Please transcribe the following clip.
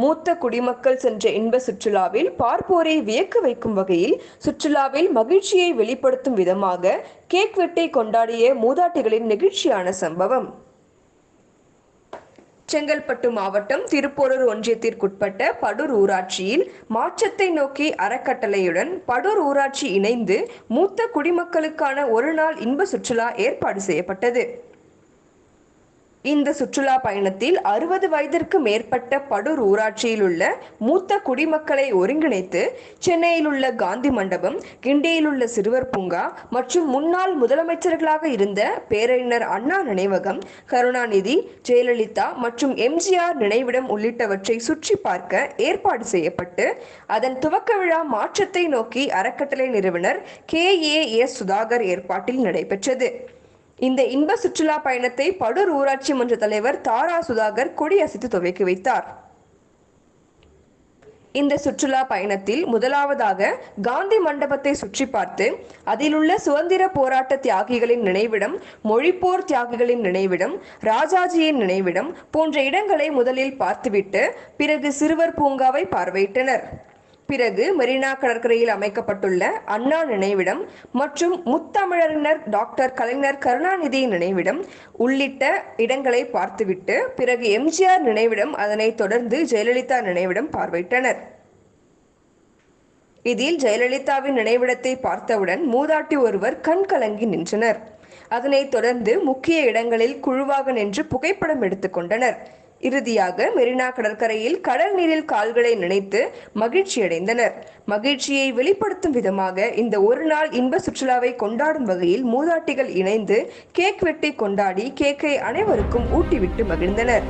மூத்த குடிமக்கள் சென்ற இன்ப சுற்றுலாவில் பார்ப்போரை வியக்க வைக்கும் வகையில் சுற்றுலாவில் மகிழ்ச்சியை வெளிப்படுத்தும் விதமாக கேக் வெட்டை கொண்டாடிய மூதாட்டிகளின் நெகிழ்ச்சியான சம்பவம். செங்கல்பட்டு மாவட்டம் திருப்போரூர் ஒன்றியத்திற்குட்பட்ட படூர் ஊராட்சியில் மாற்றத்தை நோக்கி அறக்கட்டளையுடன் படூர் ஊராட்சி இணைந்து மூத்த குடிமக்களுக்கான ஒருநாள் இன்ப சுற்றுலா ஏற்பாடு செய்யப்பட்டது. இந்த சுற்றுலா பயணத்தில் அறுபது வயதிற்கு மேற்பட்ட படூர் ஊராட்சியில் உள்ள மூத்த குடிமக்களை ஒருங்கிணைத்து சென்னையில் உள்ள காந்தி மண்டபம் கிண்டியில் உள்ள சிறுவர் பூங்கா மற்றும் முன்னாள் முதலமைச்சர்களாக இருந்த பேரறிஞர் அண்ணா நினைவகம் கருணாநிதி ஜெயலலிதா மற்றும் எம்ஜிஆர் நினைவிடம் உள்ளிட்டவற்றை சுற்றி பார்க்க ஏற்பாடு செய்யப்பட்டு அதன் துவக்க விழா மாற்றத்தை நோக்கி அறக்கட்டளை நிறுவனர் கே ஏ எஸ் சுதாகர் ஏற்பாட்டில் நடைபெற்றது. இந்த இன்ப சுற்றுலா பயணத்தை படூர் ஊராட்சி மன்ற தலைவர் தாரா சுதாகர் கொடியசைத்து துவக்கி வைத்தார். இந்த சுற்றுலா பயணத்தில் முதலாவதாக காந்தி மண்டபத்தை சுற்றி பார்த்து அதிலுள்ள சுதந்திர போராட்ட தியாகிகளின் நினைவிடம் மொழிப்போர் தியாகிகளின் நினைவிடம் ராஜாஜியின் நினைவிடம் போன்ற இடங்களை முதலில் பார்த்துவிட்டு பிறகு சிறுவர் பூங்காவை பார்வையிட்டனர். பிறகு மெரினா கடற்கரையில் அமைக்கப்பட்டுள்ள அண்ணா நினைவிடம் மற்றும் முத்தமிழறிஞர் டாக்டர் கலைஞர் கருணாநிதி நினைவிடம் உள்ளிட்ட இடங்களை பார்த்துவிட்டு பிறகு எம்ஜிஆர் நினைவிடம் அதனைத் தொடர்ந்து ஜெயலலிதா நினைவிடம் பார்வையிட்டனர். இதில் ஜெயலலிதாவின் நினைவிடத்தை பார்த்தவுடன் மூதாட்டி ஒருவர் கண் கலங்கி நின்றனர். அதனைத் தொடர்ந்து முக்கிய இடங்களில் குழுவாக நின்று புகைப்படம் எடுத்துக்கொண்டனர் இறுதியாக மெரினா கடற்கரையில் கடல் நீரில் கால்களை நினைத்து மகிழ்ச்சியடைந்தனர். மகிழ்ச்சியை வெளிப்படுத்தும் விதமாக இந்த ஒரு நாள் இன்ப சுற்றுலாவை கொண்டாடும் வகையில் மூதாட்டிகள் இணைந்து கேக் வெட்டி கொண்டாடி கேக்கை அனைவருக்கும் ஊட்டிவிட்டு மகிழ்ந்தனர்.